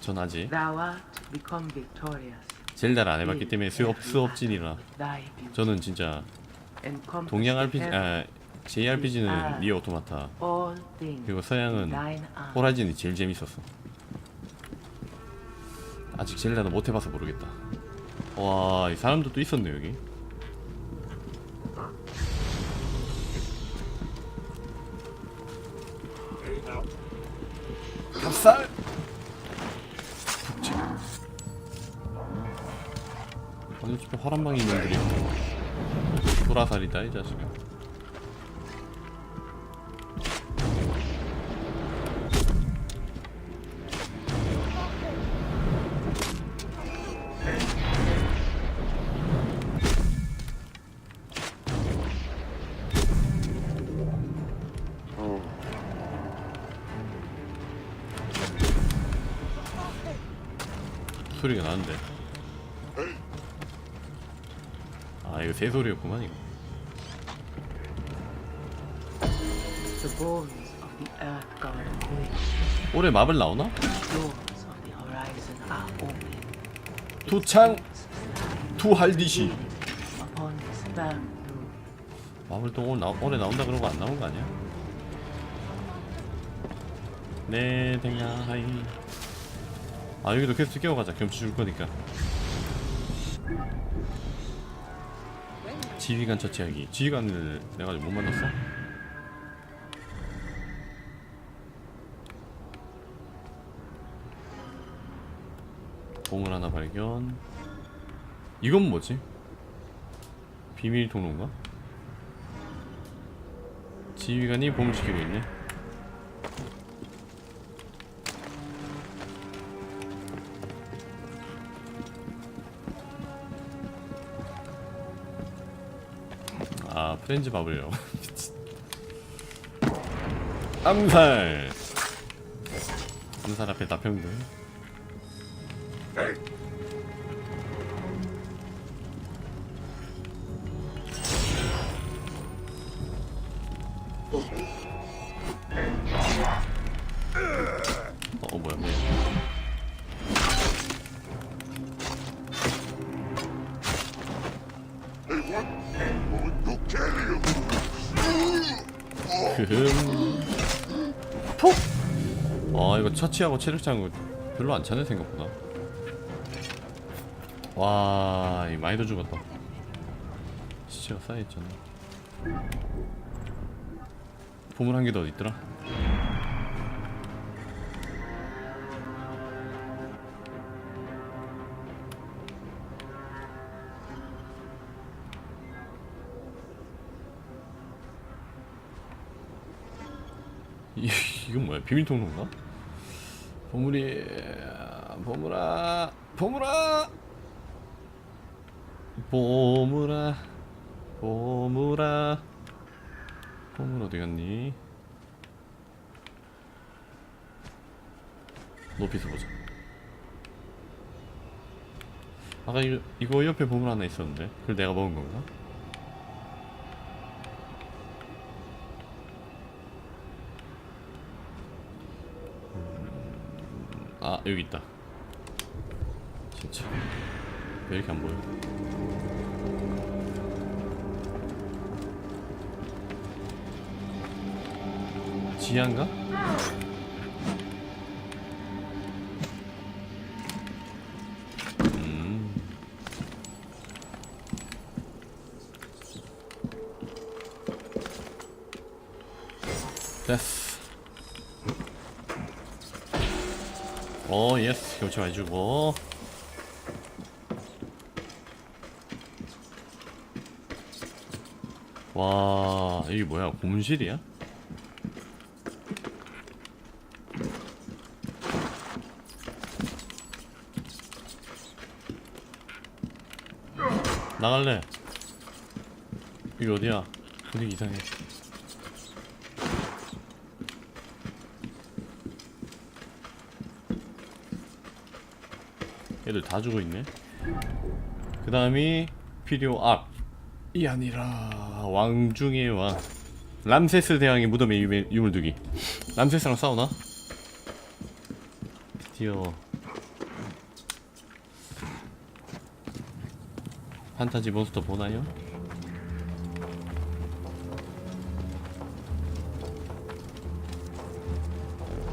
전 아직. 젤다를 안 해봤기 때문에 수업 수업진이라. 저는 진짜 동양 RPG 아 JRPG는 니어 오토마타 그리고 서양은. 호라이즌이 제일 재밌었어. 아직 젤다는 못 해봐서 모르겠다. 와, 이 사람도 또 있었네 여기. 집에 화란방이 있는 들이 도라살이다 이 자식아. 소리가 나는데. 아 이거 새 소리였구만 이거. The bones of the earth god awake. 올해 마블 나오나? Doors of the horizon are open. 두창. Upon this moon, 마블 또 나, 올해 나온다 그러고 안 나온 거 아니야? 네 댕야 하이. 아 여기도 퀘스트 끼워가자 경치 줄 거니까. 지휘관 처치하기. 지휘관을 내가 아직 못 만났어? 보물 하나 발견. 이건 뭐지? 비밀 통로인가? 지휘관이 보물 지키고 있네. 렌즈 미친. 암살! 암살 앞에 나평들 처치하고 체력 차는 거 별로 안 차네 생각보다 와 이거 많이 더 죽었다 시체가 쌓여있잖아 보물 한 개 더? 이, 이건 뭐야? 비밀 통로인가? 보물이 보물아 보물아 보물아 보물아 보물 어디 갔니? 높이서 보자. 아까 이거, 이거 옆에 보물 하나 있었는데 그걸 내가 먹은 건가? 아 여기 있다. 진짜. 왜 이렇게 안 보여? 지하인가? 어 예스 경치 많이 주고 와 이게 뭐야? 고문실이야? 나갈래. 여기 어디야? 분위기 이상해 애들 다 죽어 있네. 그 다음이 필요 악 이 아니라 왕 중의 왕. 람세스 대왕의 무덤에 유물, 유물두기. 람세스랑 싸우나? 드디어 판타지 몬스터 보나요?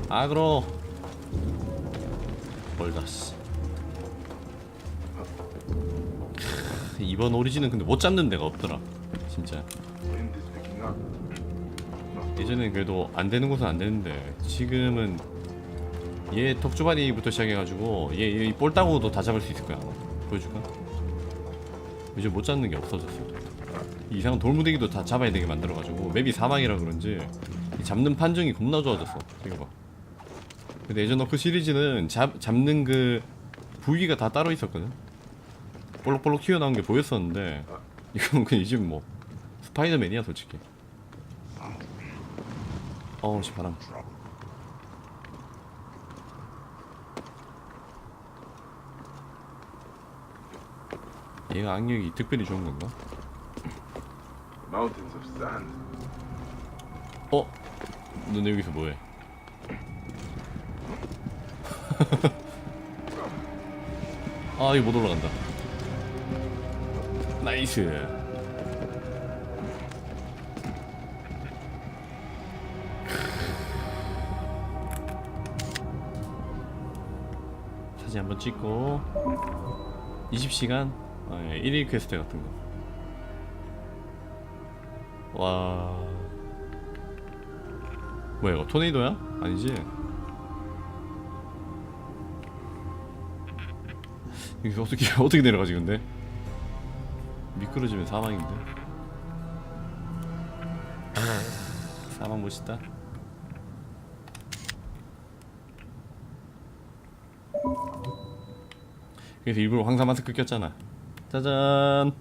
아그로 멀다씨 이번 오리진은 근데 못 잡는 데가 없더라. 진짜. 예전엔 그래도 안 되는 곳은 안 되는데 지금은 얘 턱주바리부터 시작해가지고 얘, 얘 볼따구도 다 잡을 수 있을 거야 보여줄까? 요즘 못 잡는 게 없어졌어. 이상한 돌무대기도 다 잡아야 되게 만들어가지고 맵이 사막이라 그런지 이 잡는 판정이 겁나 좋아졌어. 이거 봐. 근데 예전 너크 시리즈는 잡, 잡는 그 부위가 다 따로 있었거든 볼록볼록 튀어나온 게 보였었는데 이건 그냥 이제 뭐 스파이더맨이야 솔직히 어우 씨 바람 얘가 악력이 특별히 좋은 건가? mountains of sand. 어? 너네 여기서 뭐해? 아 이거 못 올라간다 나이스 사진 한번 찍고 20시간 아, 예, 1일 퀘스트 같은 거와 뭐야 이거 토네이도야? 아니지? 여기서 어떻게 어떻게 내려가지 근데? 미끄러지면 사망인데. 사망 멋있다. 그래서 일부러 황사 마스크 꼈잖아. 짜잔.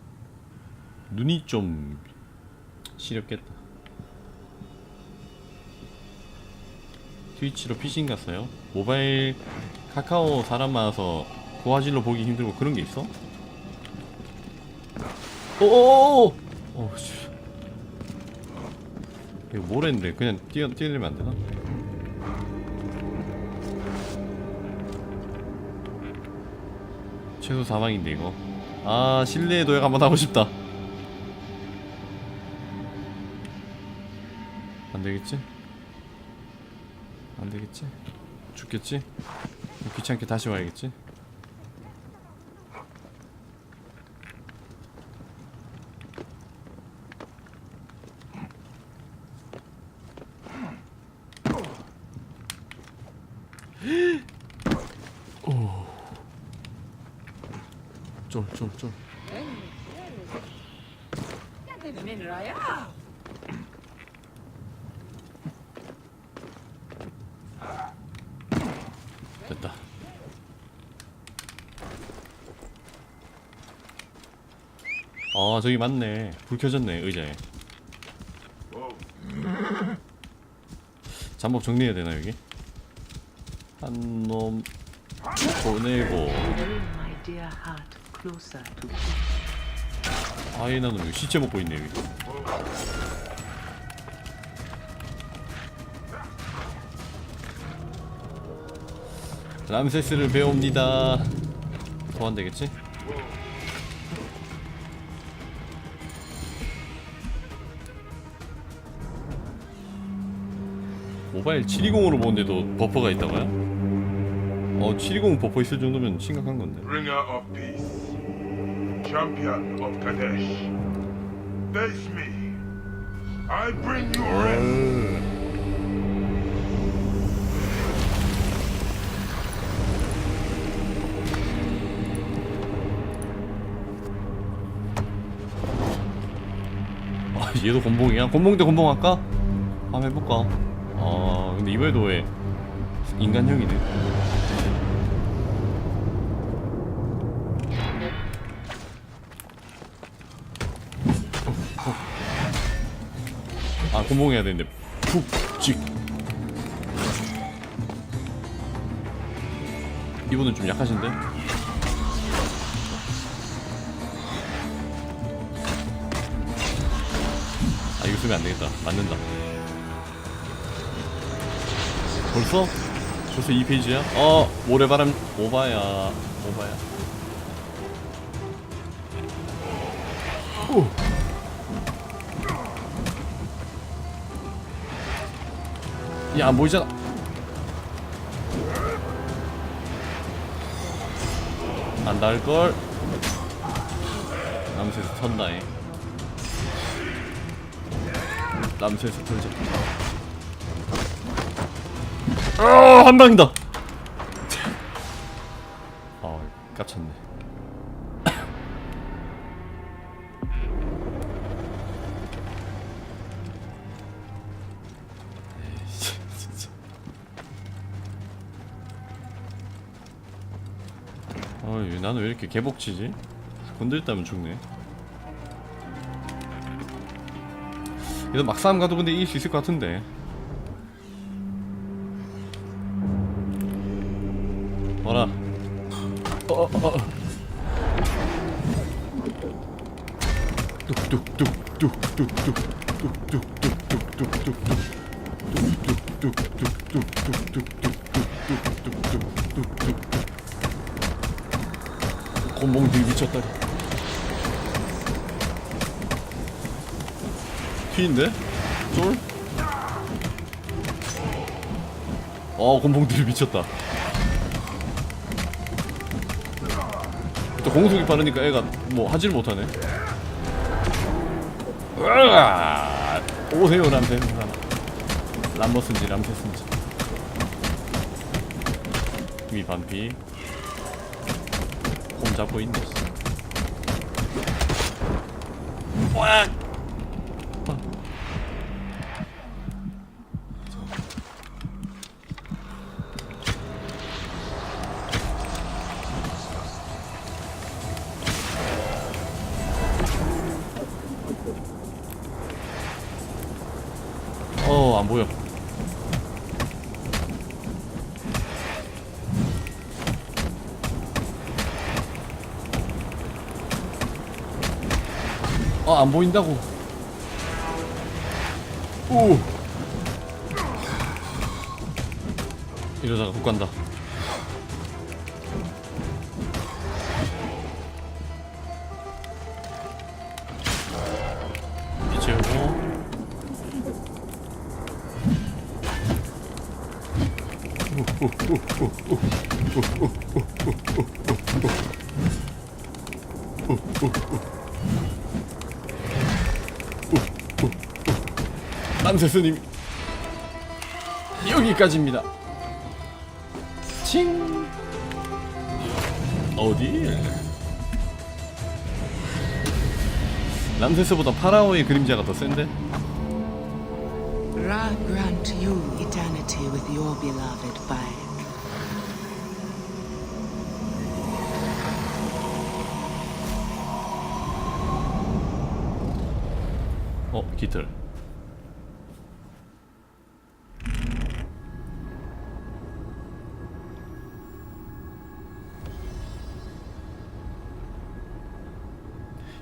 눈이 좀 시렵겠다. 트위치로 피싱 갔어요? 모바일 카카오 사람 많아서 고화질로 보기 힘들고 그런 게 있어? 오오오! 오씨. 이거 뭐랬는데 그냥 뛰어 뛰어내면 안 되나? 최소 사망인데 이거. 아 실내에 도약 한번 하고 싶다. 안 되겠지? 안 되겠지? 죽겠지? 귀찮게 다시 와야겠지? 오. 쫄, 쫄, 쫄. 됐다. 아 저기 맞네. 불 켜졌네 의자에. 잠복 정리해야 되나 여기? 한 놈 보내고 Hold my dear heart closer to me. 아이나 놈 여기 시체 먹고 있네 여기. 람세스를 배웁니다. 더 안 되겠지? 모바일 720으로 보는데도 버퍼가 있다고요? 어, 720 버퍼 있을 정도면 심각한 건데. Bringer of peace. Champion of Kadesh. Face me. I bring you rest. 아, 얘도 곤봉이야? 곤봉 대 곤봉 할까? 한번 해볼까? 아, 근데 이번에도 왜 인간형이네? 아, 곤봉 해야 되는데 푹찍 이분은 좀 약하신데? 아 이거 쓰면 안 되겠다. 맞는다. 벌써? 벌써 2페이지야? 어 모래바람 오바야 오바야 오. 야, 안 보이잖아. 안 닿을 걸. 남새에서 턴다잉. 남새에서 털자. 아, 한 방이다. 아, 깝쳤네. 어이, 나는 왜 이렇게 개복치지? 건들다면 죽네. 이거 막싸움 가도 근데 이길 수 있을 것 같은데. 곤봉들이 미쳤다리. 튀인데? 쫄? 어, 곤봉들이 미쳤다. 또 공속이 빠르니까 애가 뭐 하질 못하네. 으아! 오세요 람세 람머스인지 람세스인지 위 반피 있네 와! 아, 안 보인다고. 오. 이러다가 훅 간다. 남세스님 여기까지입니다. 칭 어디? 남세스보다 파라오의 그림자가 더 센데? Ra grant you eternity with your beloved Bayek. 어 깃털.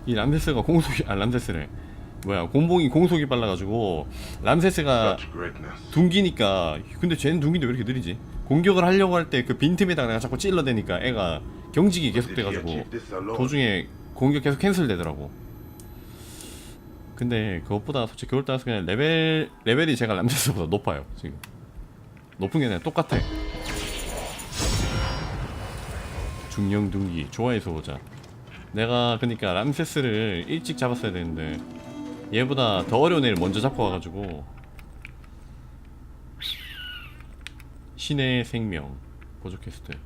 이 람세스가 공속이 아 람세스래 뭐야 곰봉이 공속이 빨라가지고 람세스가. 둥기니까 근데 쟤는 둥기인데 왜 이렇게 느리지? 공격을 하려고 할 때 그 빈틈에다가 내가 자꾸 찔러대니까 애가 경직이 계속 돼가지고 도중에 공격 계속 캔슬되더라고. 근데 그것보다 솔직히 그걸 따라서 그냥 레벨 레벨이 제가 람세스보다 높아요 지금. 높은 게 아니라 똑같아. 중령 둥기 좋아해서 보자 내가 그니까 람세스를 일찍 잡았어야 되는데 얘보다 더 어려운 애를 먼저 잡고 와가지고 신의 생명 보조 퀘스트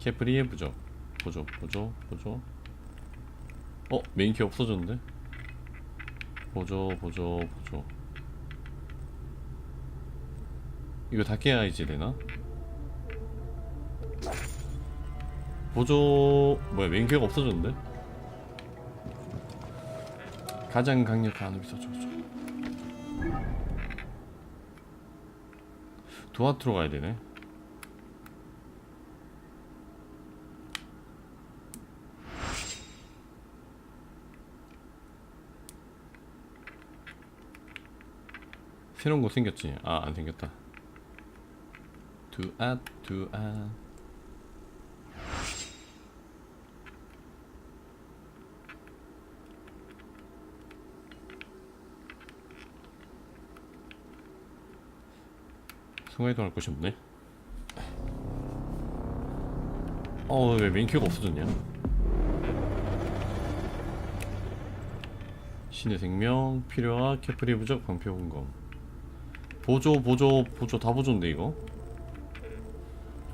캐프리의 부적 보조 보조 보조 어? 메인키 없어졌는데? 보조 보조 보조 이거 다 깨야 이제 되나? 보조 뭐야 메인키가 없어졌는데? 가장 강력한 아누비스 저저 두아트로 가야 되네. 새로운 거 생겼지? 아 안 생겼다. 투아 투아 승화이도 할 곳이 없네. 어왜 맨큐가 없어졌냐? 신의 생명 필요와 캐프리 부적 방패 공검. 보조 보조 보조 다 보조인데 이거?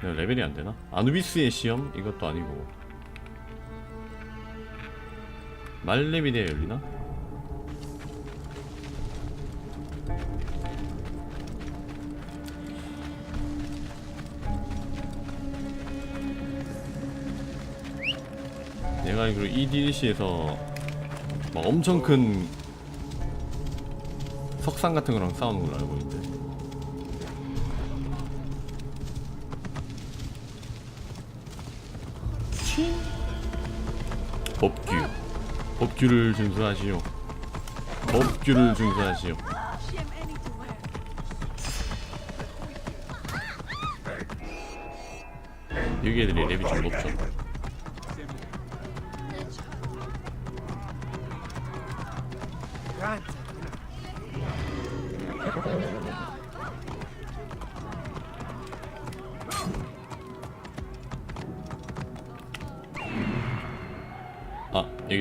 야, 레벨이 안 되나? 아누비스의 시험? 이것도 아니고. 말레비데에 열리나? 알기로 이 DLC에서 막 엄청 큰 석상 같은 거랑 싸우는 걸로 알고 있는데. 법규. 법규를 준수하시오. 법규를 준수하시오. 여기 애들이 랩이 좀 높죠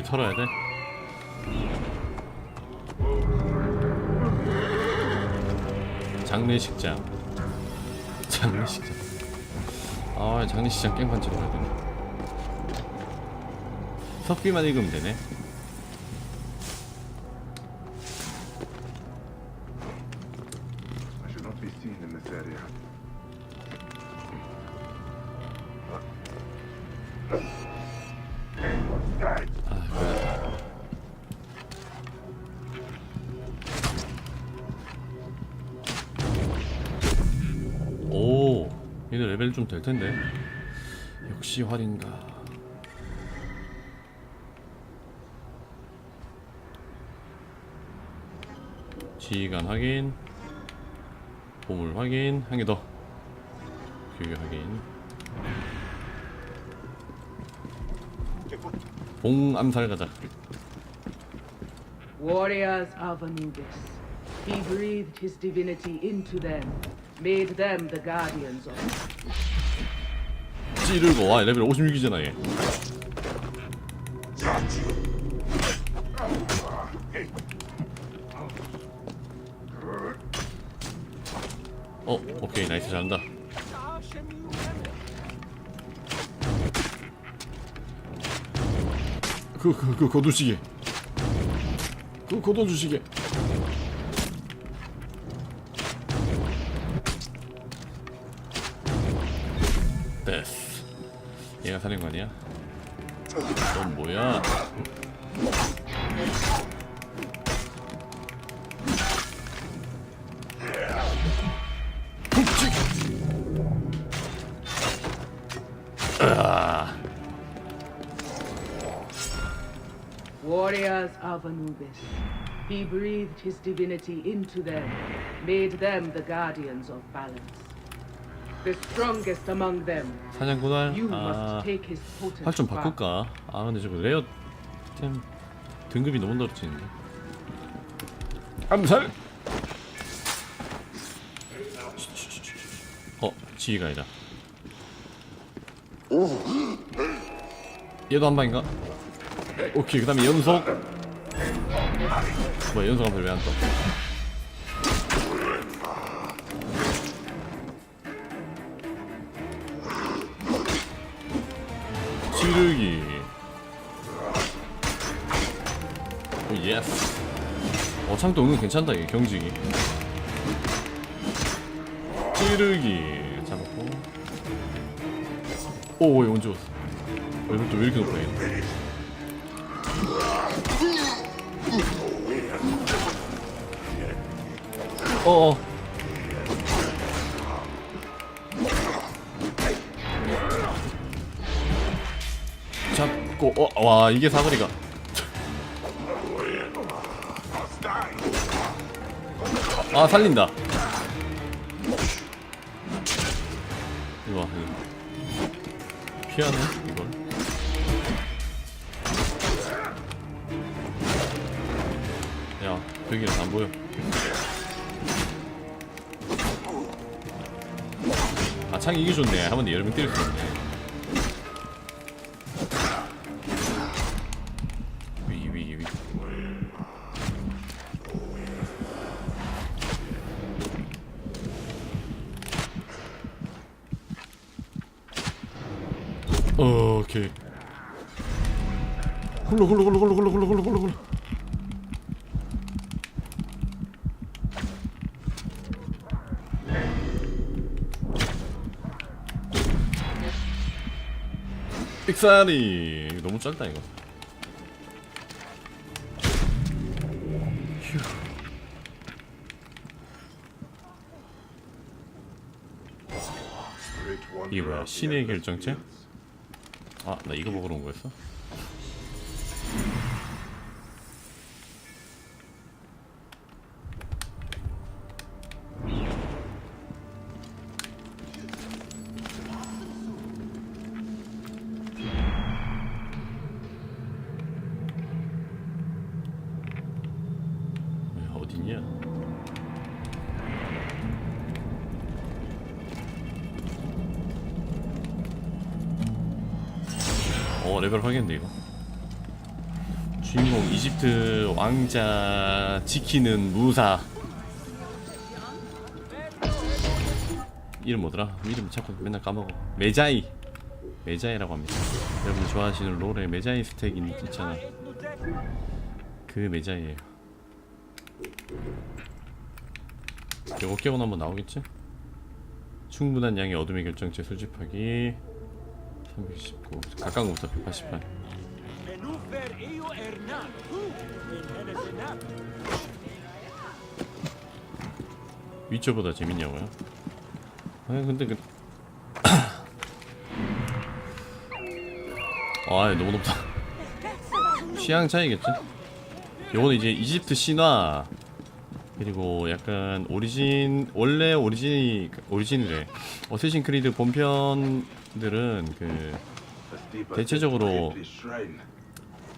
털어야 돼? 장례식장. 장례식장. 아 장례식장 깽판 가야 되네. 석비만 읽으면 되네 레벨 좀 될 텐데 역시 활인가 지휘관 확인 보물 확인 한 개더 교육 확인 봉 암살 가자 Warriors of Anubis. He breathed his divinity into them, made them the guardians of. 찌르고 와 레벨 56이잖아 얘. 어, 오케이 나이스 잘한다. 그, 그, 그 거두시게. 그 거둬주시게 He breathed his divinity into them, made them the guardians of balance. The strongest among them, 사냥꾼알? you 아, must take his potent 활 좀 spark. 바꿀까? 아 근데 저거 레어 템 등급이 너무 떨어지는데 암살! 어 지휘가 아니다 얘도 한 방인가? 오케이 그 다음에 연속 뭐야 연속 한발 왜안 떠? 지르기 오 예스. 어 창도 은근 괜찮다 이게 경직이. 찌르기 잡았고. 오얘 언제 왔어? 어, 이것도 왜 이렇게 높아 얘 어어. 잡고 어 와 이게 사거리가. 아 살린다. 이거 피하네 이걸. 야 벽이라 안 보여 창이 이게 좋네. 한 번에 여러 명 때릴 수 있네. 어, 오케이. 홀로 홀로 홀로 홀로 홀로 빅사리 너무 짧다 이거 휴. 이게 뭐야 신의 결정체? fields. 아나 이거 먹으러 온 거였어? 이집트 왕자 지키는 무사. 이름 뭐더라? 이름 자꾸 맨날 까먹어. 메자이. 메자이라고 합니다. 여러분 좋아하시는 롤의 메자이 스택 있- 있잖아. 그 메자이에요. 요거 깨고 한번 나오겠지? 충분한 양의 어둠의 결정체 수집하기. 319 가까운 것부터 188 Eo Hernan, in Henesenat. 위쳐보다 재밌냐고요? 아니 근데 그 아, 너무 높다. 취향 차이겠지? 요거는 이제 이집트 신화 그리고 약간 오리진 원래 오리진이 오리진이래. 어쌔신 크리드 본편들은 그 대체적으로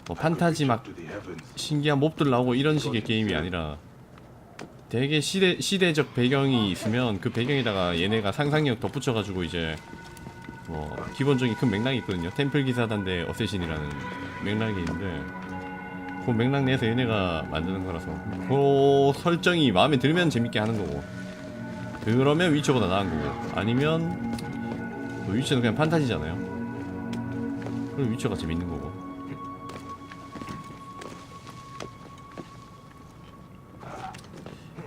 뭐 판타지 막. 신기한 몹들 나오고 이런 식의 게임이 아니라 되게 시대 시대적 배경이 있으면 그 배경에다가 얘네가 상상력 덧붙여가지고 이제 뭐 기본적인 큰 맥락이 있거든요. 템플 기사단 대 어쌔신이라는 맥락이 있는데 그 맥락 내에서 얘네가 만드는 거라서 그 설정이 마음에 들면 재밌게 하는 거고 그러면 위쳐보다 나은 거고 아니면 뭐 위쳐는 그냥 판타지잖아요. 그럼 위쳐가 재밌는 거고.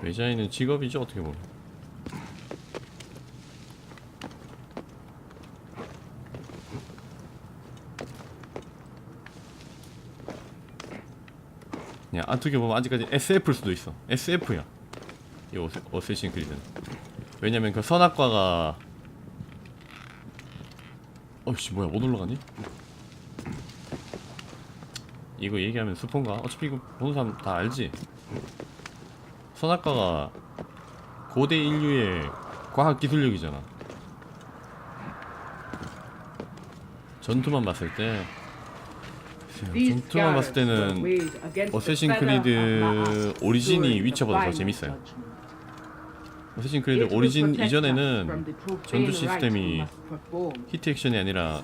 외자인은 직업이죠 어떻게 보면 그냥 어떻게 보면 아직까지 SF일 수도 있어 SF야 이 어세, 어쌔신 크리드는 왜냐면 그 선악과가 어씨 뭐야 못 올라가니? 이거 얘기하면 스폰가? 어차피 이거 보는 사람 다 알지? 선악과가 고대 인류의 과학 기술력이잖아. 전투만 봤을 때 전투만 봤을 때는 어쌔신 크리드 오리진이 위쳐보다 더 재밌어요. 어쌔신 크리드 오리진 이전에는 전투 시스템이. 히트 액션이 아니라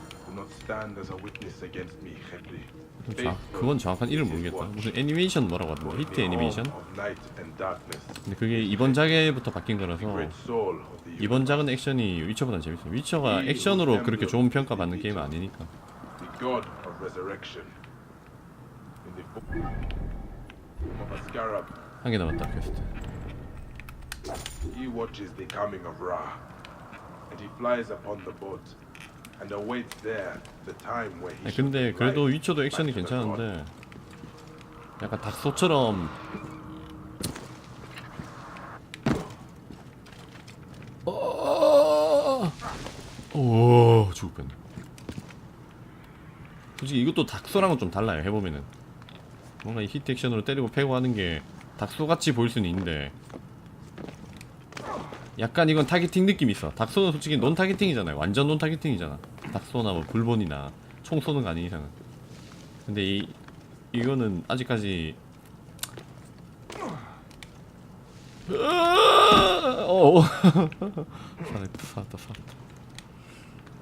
자, 그건 정확한 이름 모르겠다. 무슨 애니메이션 뭐라고 하던데 히트 애니메이션? 근데 그게 이번 작에부터 바뀐 거라서 이번 작은 액션이 위쳐보다 재밌어. 위쳐가 액션으로 그렇게 좋은 평가 받는 게임은 아니니까. 한 개 남았다 퀘스트. he watches the coming of Ra, and he flies upon the boat, shall 근데 그래도 위쳐도 액션이. 괜찮은데 약간 닥소처럼 어... 오 죽을 뻔 솔직히 이것도 닥소랑은 좀 달라요 해보면은. 뭔가 이 히트 액션으로 때리고 패고 하는 게 닥소같이 보일 수는 있는데. 약간 이건 타겟팅 느낌이 있어. 닥소는 솔직히 논 타겟팅이잖아요. 완전 논 타겟팅이잖아 닥소나 뭐 불본이나 총 쏘는 거 아닌 이상은 근데 이 이거는 아직까지 어 살았다 살았다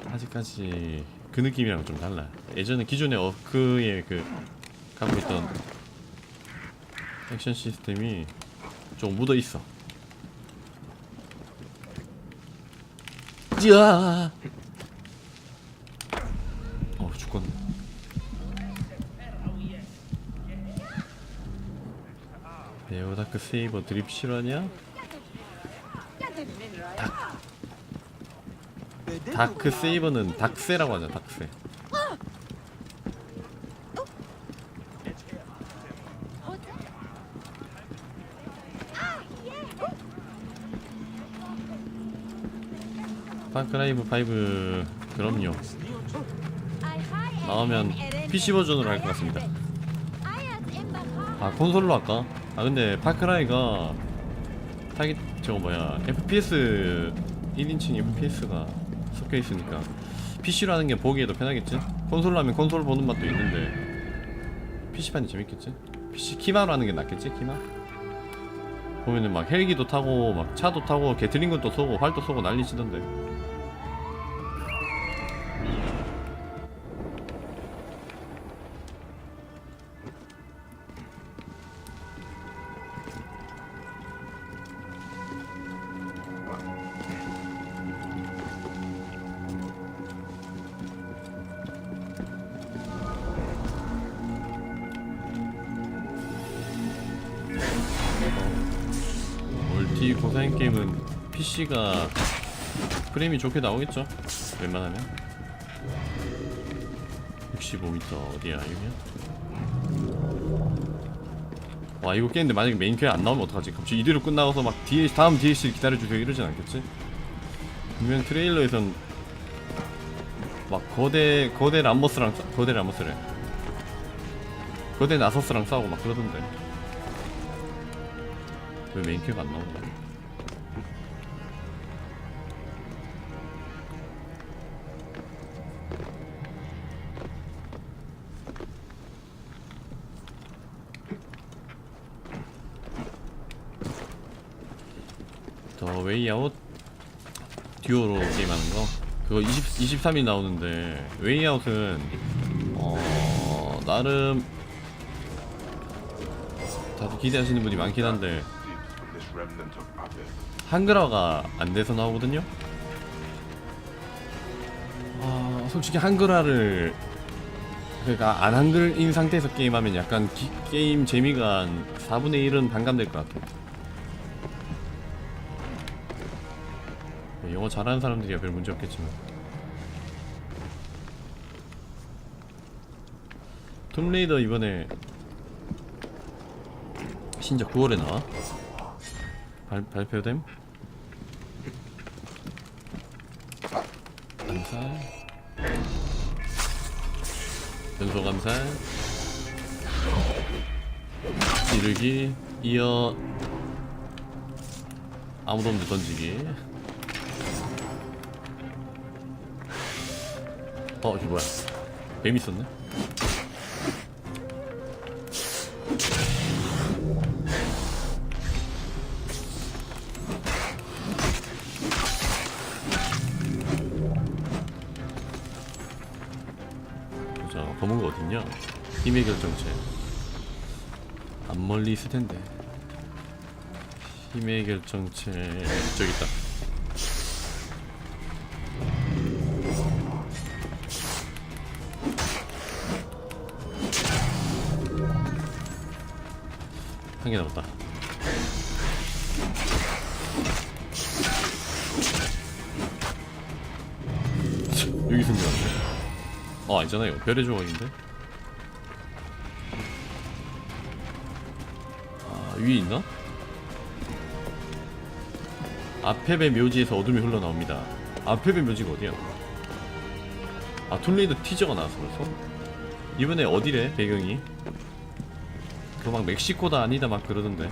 아직까지 그 느낌이랑 좀 달라 예전에 기존의 어크의 그 갖고 있던 액션 시스템이 좀 묻어 있어. 야. 어 죽겠네. 베어 다크 세이버 드립 실화냐? 닥 다크 세이버는 닥세라고 하잖아 닥세. 파크라이브 5 그럼요. 나오면 PC 버전으로 할 것 같습니다. 아 콘솔로 할까? 아 근데 파크라이가 타깃 저거 뭐야 FPS 1인칭 FPS가 섞여 있으니까 PC로 하는 게 보기에도 편하겠지? 콘솔로 하면 콘솔 보는 맛도 있는데 PC판이 재밌겠지? PC 키마로 하는 게 낫겠지? 키마? 보면은 막 헬기도 타고 막 차도 타고 게틀링건도 쏘고 활도 쏘고 난리 치던데 PC가 프레임이 좋게 나오겠죠? 웬만하면 65m 어디야 여기야? 와 이거 깼는데 만약에 메인 퀘어 안 나오면 어떡하지? 갑자기 이대로 끝나고서 막 DLC, 다음 DLC 기다려주세요 이러진 않겠지? 분명 트레일러에선 막 거대 거대 람머스랑 싸, 거대 람머스래 거대 나서스랑 싸우고 막 그러던데 왜 메인 퀘어가 안 나오는 웨이아웃 듀오로 게임하는 거 그거 20, 23일 나오는데 웨이아웃은 어 나름 다들 기대하시는 분이 많긴 한데. 한글화가 안 돼서 나오거든요. 아, 솔직히 한글화를 그러니까 안 한글인 상태에서 게임하면 약간 기- 게임 재미가 한 4분의 1은 반감될 것 같아. 영어 잘하는 사람들이야 별 문제 없겠지만. 톰레이더 이번에 신작 9월에 나와? 발, 발표됨? 감살 연소 감살 찌르기 이어 아무도 없는 던지기 어 이거 뭐야 뱀 있었네 자, 검은 거 어딨냐? 힘의 결정체. 안 멀리 있을 텐데. 힘의 결정체 저기 있다. 아니잖아요 별의 조각인데 아 위에 있나? 아페베 묘지에서 어둠이 흘러나옵니다 아페베 묘지가 어디야? 아 툴레이드 티저가 나왔어 벌써? 이번에 어디래 배경이? 그 막 멕시코다 아니다 막 그러던데